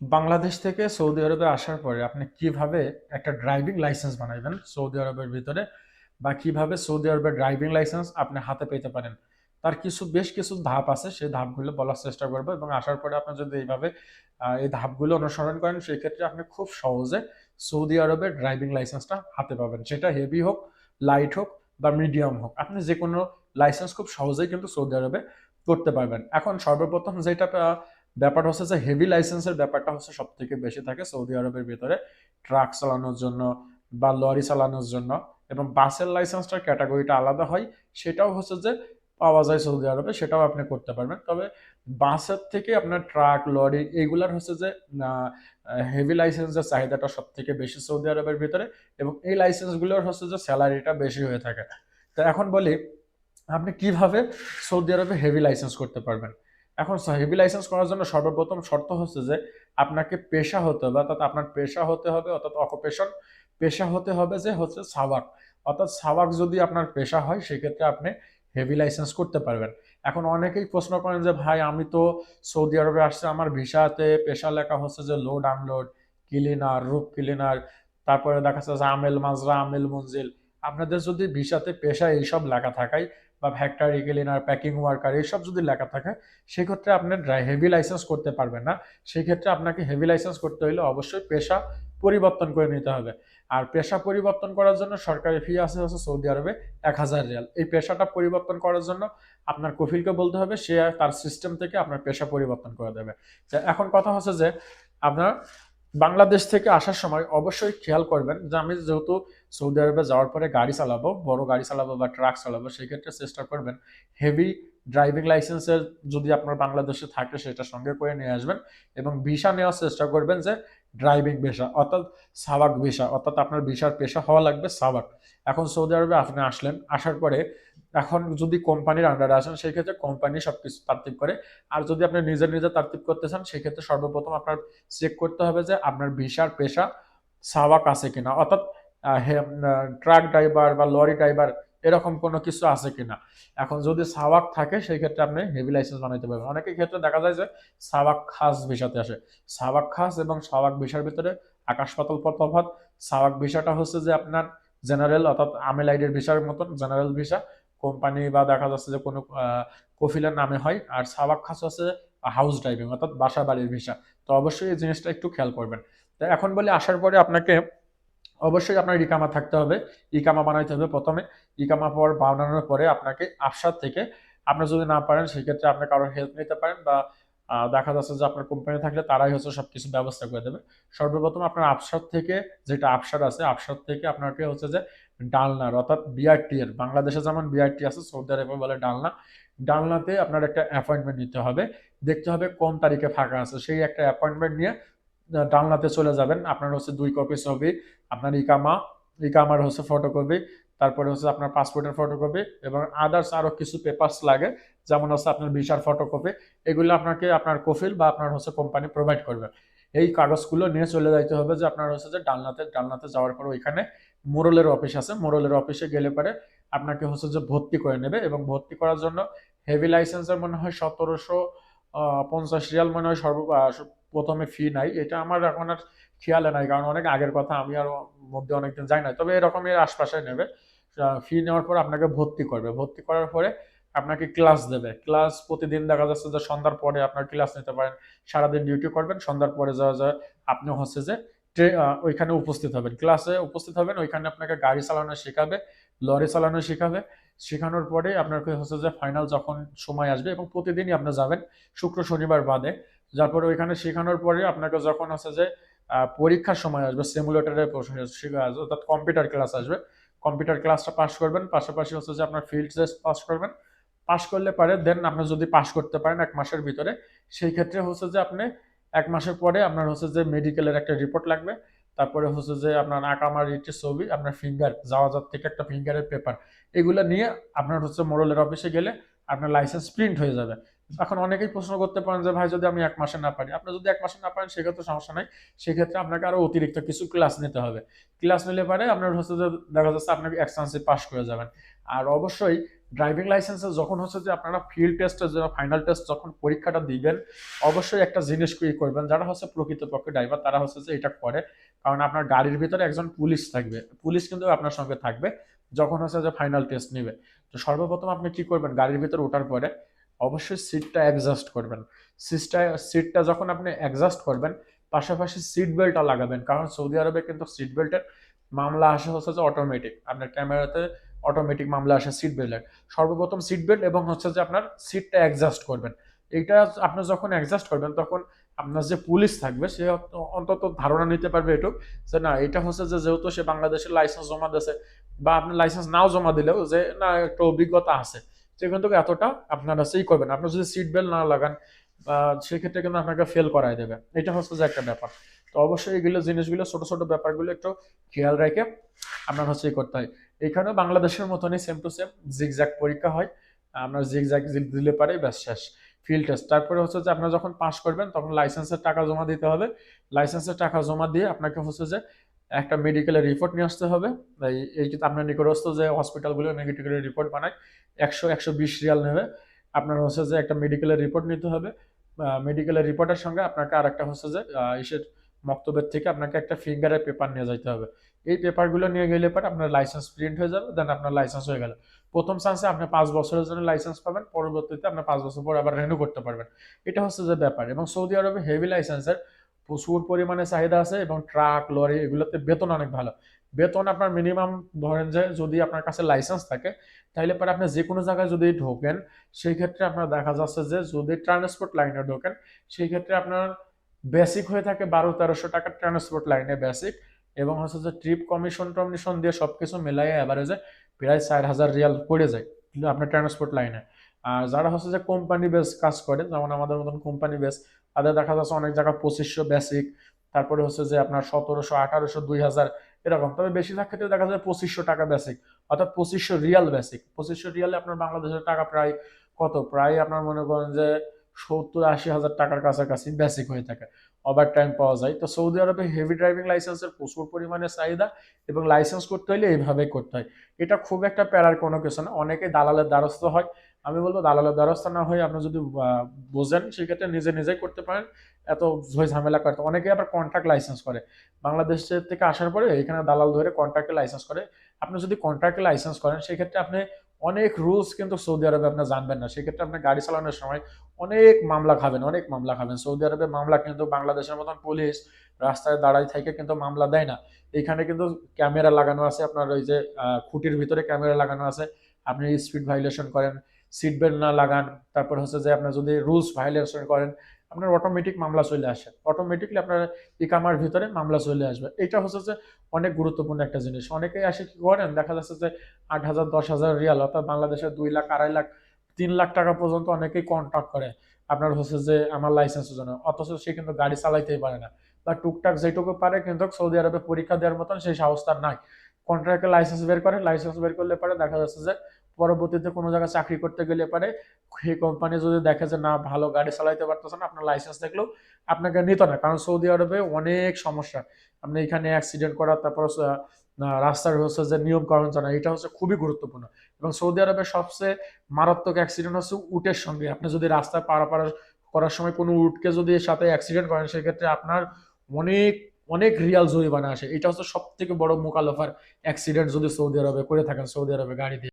বাংলাদেশ থেকে সৌদি আরবে আসার পরে আপনি কীভাবে একটা ড্রাইভিং লাইসেন্স বানাইবেন সৌদি আরবের ভিতরে বা কীভাবে সৌদি আরবের ড্রাইভিং লাইসেন্স আপনি হাতে পেতে পারেন? তার কিছু, বেশ কিছু ধাপ আছে, সেই ধাপগুলো বলার চেষ্টা করব এবং আসার পরে আপনি যদি এইভাবে এই ধাপগুলো অনুসরণ করেন সেই ক্ষেত্রে আপনি খুব সহজে সৌদি আরবের ড্রাইভিং লাইসেন্সটা হাতে পাবেন। সেটা হেভি হোক লাইট হোক বা মিডিয়াম হোক। আপনি যে কোনো লাইসেন্স খুব সহজেই কিন্তু সৌদি আরবে করতে পারবেন। এখন সর্বপ্রথম যেটা আহ, ব্যাপার হচ্ছে যে হেভি লাইসেন্সের ব্যাপারটা হচ্ছে সব থেকে বেশি থাকে সৌদি আরবের ভিতরে ট্রাক চালানোর জন্য বা লরি চালানোর জন্য এবং বাসের লাইসেন্সটার ক্যাটাগরিটা আলাদা হয় সেটাও হচ্ছে যে পাওয়া যায় সৌদি আরবে সেটাও আপনি করতে পারবেন। তবে বাসের থেকে আপনার ট্রাক লরি এইগুলার হচ্ছে যে হেভি লাইসেন্সের চাহিদাটা সব থেকে বেশি সৌদি আরবের ভিতরে এবং এই লাইসেন্সগুলোর হচ্ছে যে স্যালারিটা বেশি হয়ে থাকে। তো এখন বলি আপনি কীভাবে সৌদি আরবে হেভি লাইসেন্স করতে পারবেন? এখন হেভি লাইসেন্স করার জন্য সর্বপ্রথম শর্ত হচ্ছে যে আপনাকে পেশা হতে হবে, অর্থাৎ আপনার পেশা হতে হবে, অর্থাৎ অকুপেশন পেশা হতে হবে যে হচ্ছে সাবাক অর্থাৎ সাবাক যদি আপনার পেশা হয়, সেক্ষেত্রে আপনি হেভি লাইসেন্স করতে পারবেন। এখন অনেকেই প্রশ্ন করেন যে, ভাই, আমি তো সৌদি আরবে আসছে, আমার ভিসাতে পেশা লেখা হচ্ছে যে লোড আনলোড ক্লিনার রুপ ক্লিনার তারপরে দেখা যাচ্ছে যে আমেল মাজরা, আমেল মঞ্জিল। আপনাদের যদি ভিসাতে পেশা এইসব লেখা থাকায় বা ফ্যাক্টরি ক্লিনার প্যাকিং ওয়ার্কার এইসব যদি লেখা থাকে, সেক্ষেত্রে আপনি ড্রাই হেভি লাইসেন্স করতে পারবেন না। সেক্ষেত্রে আপনাকে হেভি লাইসেন্স করতে হলে অবশ্যই পেশা পরিবর্তন করে নিতে হবে। আর পেশা পরিবর্তন করার জন্য সরকারি ফি আছে হচ্ছে সৌদি আরবে এক হাজার রিয়াল। এই পেশাটা পরিবর্তন করার জন্য আপনার কফিলকে বলতে হবে, সে তার সিস্টেম থেকে আপনার পেশা পরিবর্তন করে দেবে। এখন কথা হচ্ছে যে আপনার বাংলাদেশ থেকে আসার সময় অবশ্যই খেয়াল করবেন যে আমি যেহেতু সৌদি আরবে যাওয়ার পরে গাড়ি চালাবো, বড় গাড়ি চালাবো বা ট্রাক চালাবো সেক্ষেত্রে চেষ্টা করবেন হেভি ড্রাইভিং লাইসেন্সের যদি আপনার বাংলাদেশে থাকে সেটা সঙ্গে করে নিয়ে আসবেন এবং ভিসা নেওয়ার চেষ্টা করবেন যে ড্রাইভিং ভিসা অর্থাৎ সাবাক ভিসা অর্থাৎ আপনার ভিসার পেশা হওয়া লাগবে সাবাক। এখন সৌদি আরবে আপনি আসলেন, আসার পরে এখন যদি কোম্পানির আন্ডারে আসেন সেই ক্ষেত্রে কোম্পানি সবকিছু তারতিব করে। আর যদি আপনি নিজে নিজে তারতিব করতে চান, সেক্ষেত্রে সর্বপ্রথম আপনার চেক করতে হবে যে আপনার ভিসার পেশা সাবাক আছে কিনা। অর্থাৎ ট্রাক ড্রাইভার বা লরি ড্রাইভার এরকম কোনো কিছু আছে কিনা। এখন যদি সাওয়াক থাকে সেই ক্ষেত্রে আপনি হেভি লাইসেন্স বানাইতে পারবেন। অনেকের ক্ষেত্রে দেখা যায় যে সাওয়াক খাস ভিসাতে আসে। সাবাক খাস এবং সাওয়াক ভিসার ভিতরে আকাশ পাতাল তফাৎ সাবাক ভিসাটা হচ্ছে যে আপনার জেনারেল অর্থাৎ আমেল আইডের ভিসার মতন জেনারেল ভিসা। কোম্পানি বা দেখা যাচ্ছে যে কোনো কফিলের নামে হয়। আর সাবাক খাস আছে হাউস ড্রাইভিং অর্থাৎ বাসা বাড়ির ভিসা। তো অবশ্যই এই জিনিসটা একটু খেয়াল করবেন। তো এখন বলি আসার পরে আপনাকে অবশ্যই আপনার ইকামা থাকতে হবে। ইকামা বানাইতে হবে প্রথমে। ইকামা পর বানানোর পরে আপনাকে আফসার থেকে আপনি যদি না পারেন, সেক্ষেত্রে আপনি কারোর হেল্প নিতে পারেন বা দেখা যাচ্ছে যে আপনার কোম্পানি থাকলে তারাই হচ্ছে সবকিছু ব্যবস্থা করে দেবে। সর্বপ্রথম আপনার আফসার থেকে যেটা আফসার আছে, আফসার থেকে আপনাকে হচ্ছে যে ডালনার অর্থাৎ বিআরটি এর, বাংলাদেশে যেমন বিআরটি আছে, সৌদি আরবে বলে ডালনা, ডালনাতে আপনার একটা অ্যাপয়েন্টমেন্ট নিতে হবে। দেখতে হবে কোন তারিখে ফাঁকা আছে। সেই একটা অ্যাপয়েন্টমেন্ট নিয়ে ডালনাতে চলে যাবেন। আপনার হচ্ছে দুই কপি ছবি, আপনার ইকামা, ইকামার হচ্ছে ফটোকপি তারপরে হচ্ছে আপনার পাসপোর্টের ফটোকপি এবং আদার্স আরও কিছু পেপার্স লাগে, যেমন হচ্ছে আপনার ভিসার ফটোকপি এগুলো আপনাকে আপনার কফিল বা আপনার হচ্ছে কোম্পানি প্রোভাইড করবে। এই কাগজগুলো নিয়ে চলে যাইতে হবে যে আপনার হচ্ছে যে ডালনাতে ডালনাতে যাওয়ার পর ওইখানে মোরলের অফিস আছে, মোরলের অফিসে গেলে পরে আপনাকে হচ্ছে যে ভর্তি করে নেবে এবং ভর্তি করার জন্য হেভি লাইসেন্সের মনে হয় সতেরোশো পঞ্চাশ রিয়াল মনে হয় সর্ব প্রথমে ফি নাই। এটা আমার এখন আর খেয়ালে নাই, কারণ অনেক আগের কথা, আমি আর মধ্যে অনেকদিন যাই না তবে এরকমের আশপাশে নেবে ফি নেওয়ার পর আপনাকে ভর্তি করবে। ভর্তি করার পরে আপনাকে ক্লাস দেবে। ক্লাস প্রতিদিন দেখা যাচ্ছে যে সন্ধ্যার পরে আপনার ক্লাস নিতে পারেন, সারাদিন ডিউটি করবেন, সন্ধ্যার পরে যাওয়া যায় আপনি হচ্ছে যে ওইখানে উপস্থিত হবেন। ক্লাসে উপস্থিত হবেন, ওইখানে আপনাকে গাড়ি চালানো শেখাবে লরি চালানো শেখাবে। শেখানোর পরে আপনাকে হচ্ছে যে ফাইনাল যখন সময় আসবে এবং প্রতিদিনই আপনি যাবেন শুক্র, শনিবার বাদে। তারপরে ওইখানে শেখানোর পরে আপনাকে যখন হচ্ছে যে পরীক্ষার সময় আসবে সিমুলেটরে অর্থাৎ কম্পিউটার ক্লাস আসবে। কম্পিউটার ক্লাসটা পাস করবেন, পাশাপাশি হচ্ছে যে আপনার ফিল্ড টেস্ট পাস করবেন। পাস করলে পারে দেন আপনি যদি পাস করতে পারেন এক মাসের ভিতরে, সেই ক্ষেত্রে হচ্ছে যে আপনি এক মাসের পরে আপনার হচ্ছে যে মেডিকেলের একটা রিপোর্ট লাগবে। তারপরে হচ্ছে যে আপনার আকামার ইটের ছবি, আপনার ফিঙ্গার যাওয়াজার থেকে একটা ফিঙ্গারের পেপার এগুলো নিয়ে আপনার হচ্ছে মোরলের অফিসে গেলে আপনার লাইসেন্স প্রিন্ট হয়ে যাবে। এখন অনেকেই প্রশ্ন করতে পারেন যে, ভাই, যদি আমি এক মাসে না পারি? আপনি যদি এক মাসে না পারেন, সেক্ষেত্রে সমস্যা নাই। সেক্ষেত্রে আপনাকে আরও অতিরিক্ত কিছু ক্লাস নিতে হবে। ক্লাস নিলে পারে আপনার হচ্ছে যে দেখা যাচ্ছে আপনাকে এক্সটেন্সিভ পাস করে যাবেন। আর অবশ্যই ড্রাইভিং লাইসেন্সে যখন হচ্ছে যে আপনারা ফিল্ড টেস্টে যে ফাইনাল টেস্ট যখন পরীক্ষাটা দিবেন, অবশ্যই একটা জিনিস কি করবেন। যারা হচ্ছে প্রকৃতপক্ষে ড্রাইভার তারা হচ্ছে যে এটা করে। কারণ আপনার গাড়ির ভিতরে একজন পুলিশ থাকবে। পুলিশ কিন্তু আপনার সঙ্গে থাকবে যখন হচ্ছে যে ফাইনাল টেস্ট নেবে। তো সর্বপ্রথম আপনি কি করবেন? গাড়ির ভিতরে ওঠার পরে অবশ্যই সিটটা অ্যাডজাস্ট করবেন। সিটটা সিটটা যখন আপনি অ্যাডজাস্ট করবেন, পাশাপাশি সিট বেল্টটা লাগাবেন। কারণ সৌদি আরবে কিন্তু সিট বেল্টের মামলা আসে হচ্ছে যে অটোমেটিক আপনার ক্যামেরাতে অটোমেটিক মামলা আসে সিট বেল্টের সর্বপ্রথম সিট বেল্ট এবং হচ্ছে যে আপনার সিটটা অ্যাডজাস্ট করবেন। এইটা আপনি যখন অ্যাডজাস্ট করবেন, তখন আপনার যে পুলিশ থাকবে, সে অন্তত ধারণা নিতে পারবে এটুক যে না, এটা হচ্ছে যে যেহেতু সে বাংলাদেশের লাইসেন্স জমা দিয়েছে বা আপনি লাইসেন্স নাও জমা দিলেও যে না, একটা অভিজ্ঞতা আছে। সেখান থেকে এতটা আপনারা সেই করবেন। আপনি যদি সিট বেল্ট না লাগান সেক্ষেত্রে কিন্তু আপনাকে ফেল করাই দেবে। এটা হচ্ছে যে একটা ব্যাপার। তো অবশ্যই এগুলো জিনিসগুলো, ছোট ছোট ব্যাপারগুলো একটু খেয়াল রেখে আপনার হচ্ছে করতে হয়। এখানেও বাংলাদেশের মতনই সেম টু সেম জিগজ্যাক পরীক্ষা হয়। আপনার জিগজ্যাক দিলে পারে, ব্যাস শেষ। ফিল্ড টেস্ট তারপরে হচ্ছে যে আপনার যখন পাস করবেন, তখন লাইসেন্সের টাকা জমা দিতে হবে। লাইসেন্সের টাকা জমা দিয়ে আপনাকে হচ্ছে যে একটা মেডিকেলের রিপোর্ট নিয়ে আসতে হবে। এই আপনার নিকটস্থ যে হসপিটালগুলো মেডিকেলের রিপোর্ট বানায়, একশো একশো বিশ রিয়াল নেবে। আপনার হচ্ছে যে একটা মেডিকেলের রিপোর্ট নিতে হবে। মেডিকেলের রিপোর্টের সঙ্গে আপনাকে আর একটা হচ্ছে যে ইসের মক্তবের থেকে আপনাকে একটা ফিঙ্গারের পেপার নিয়ে যেতে হবে। এই পেপারগুলো নিয়ে গেলে পরে আপনার লাইসেন্স প্রিন্ট হয়ে যাবে দেন আপনার লাইসেন্স হয়ে গেল। প্রথম চান্সে আপনি পাঁচ বছরের জন্য লাইসেন্স পাবেন, পরবর্তীতে আপনি পাঁচ বছর পর আবার রেনু করতে পারবেন। এটা হচ্ছে যে ব্যাপার। এবং সৌদি আরবে হেভি লাইসেন্সের প্রচুর পরিমাণে চাহিদা আছে এবং ট্রাক লরি এগুলোতে বেতন অনেক ভালো। বেতন আপনার মিনিমাম ধরেন যে যদি আপনার কাছে লাইসেন্স থাকে তাহলে পরে আপনি যে কোনো জায়গায় যদি ঢোকেন, সেই ক্ষেত্রে আপনার দেখা যাচ্ছে যে যদি ট্রান্সপোর্ট লাইনে ঢোকেন, সেই ক্ষেত্রে আপনার বেসিক হয়ে থাকে বারো তেরোশো টাকার ট্রান্সপোর্ট লাইনে বেসিক এবং হচ্ছে যে ট্রিপ কমিশন টমিশন দিয়ে সব কিছু মেলাইয়ে অ্যাভারেজে প্রায় চার হাজার রিয়াল পড়ে যায় কিন্তু আপনার ট্রান্সপোর্ট লাইনে আর যারা হচ্ছে যে কোম্পানি বেস কাজ করে, যেমন আমাদের মতন কোম্পানি বেস তাদের দেখা যাচ্ছে অনেক জায়গায় পঁচিশশো বেসিক তারপরে হচ্ছে যে আপনার সতেরোশো, আঠারোশো, দুই হাজার এরকম। তবে বেশিরভাগ ক্ষেত্রে দেখা যায় পঁচিশশো টাকা বেসিক অর্থাৎ পঁচিশশো রিয়াল বেসিক পঁচিশশো রিয়ালে আপনার বাংলাদেশের টাকা প্রায় কত? প্রায় আপনার মনে করেন যে সত্তর আশি হাজার টাকার কাছাকাছি বেসিক হয়ে থাকে। ওভার টাইম পাওয়া যায়। তো সৌদি আরবে হেভি ড্রাইভিং লাইসেন্সের প্রচুর পরিমাণে চাহিদা এবং লাইসেন্স করতে হলে এইভাবেই করতে হয়। এটা খুব একটা প্যারার কোনো কিছু না। অনেকে দালালের দ্বারস্থ হয়। আমি বলব দালালের দ্বারস্থ না হয়ে আপনি যদি বোঝেন, সেক্ষেত্রে নিজে নিজেই করতে পারেন। এত ঝই ঝামেলা করতে অনেকে আবার কন্ট্রাক্ট লাইসেন্স করে। বাংলাদেশের থেকে আসার পরে এখানে দালাল ধরে কন্ট্রাক্টে লাইসেন্স করে। আপনি যদি কন্ট্রাক্টে লাইসেন্স করেন, সেক্ষেত্রে আপনি অনেক রুলস কিন্তু সৌদি আরবে আপনি জানবেন না। সেক্ষেত্রে আপনি গাড়ি চালানোর সময় অনেক মামলা খাবেন, অনেক মামলা খাবেন। সৌদি আরবে মামলা কিন্তু বাংলাদেশের মতন পুলিশ রাস্তায় দাঁড়াই থেকে কিন্তু মামলা দেয় না। এখানে কিন্তু ক্যামেরা লাগানো আছে, আপনার ওই যে খুঁটির ভিতরে ক্যামেরা লাগানো আছে। আপনি স্পিড ভাইলেশন করেন সিট বেল্ট না লাগান। তারপর হচ্ছে যে আপনার যদি রুলস ভাইলেশন করেন আপনার অটোমেটিক মামলা চলে আসে। অটোমেটিকলি আপনার ইকামার ভিতরে মামলা চলে আসবে। এটা হচ্ছে যে অনেক গুরুত্বপূর্ণ একটা জিনিস। অনেকেই আসে কি করেন? দেখা যাচ্ছে যে আট হাজার, দশ হাজার রিয়াল, অর্থাৎ বাংলাদেশে দুই লাখ, আড়াই লাখ, তিন লাখ টাকা পর্যন্ত অনেকেই কন্ট্রাক্ট করে। আপনার হচ্ছে যে আমার লাইসেন্সের জন্য। অথচ সে কিন্তু গাড়ি চালাইতেই পারে না। বা টুকটাক যেটুকু পারে কিন্তু সৌদি আরবে পরীক্ষা দেওয়ার মতন সেই সাহস তার নাই। কন্ট্রাক্টে লাইসেন্স বের করে লাইসেন্স বের করলে পরে দেখা যাচ্ছে যে পরবর্তীতে কোনো জায়গায় চাকরি করতে গেলে পারে, সেই কোম্পানি যদি দেখে যে না, ভালো গাড়ি চালাইতে পারতেছে না, আপনার লাইসেন্স দেখলেও আপনাকে নিত না। কারণ সৌদি আরবে অনেক সমস্যা। আপনি এখানে অ্যাক্সিডেন্ট করা, তারপর রাস্তার হচ্ছে যে নিয়ম কারণ জানা, এটা হচ্ছে খুবই গুরুত্বপূর্ণ। এবং সৌদি আরবের সবচেয়ে মারাত্মক অ্যাক্সিডেন্ট হচ্ছে উটের সঙ্গে। আপনি যদি রাস্তায় পারাপার করার সময় কোনো উটকে যদি সাথে অ্যাক্সিডেন্ট করেন, সেক্ষেত্রে আপনার অনেক অনেক রিয়াল জরিমানা আসে। এটা হচ্ছে সব থেকে বড় মোকালফার অ্যাক্সিডেন্ট যদি সৌদি আরবে করে থাকেন, সৌদি আরবে গাড়ি দিয়ে।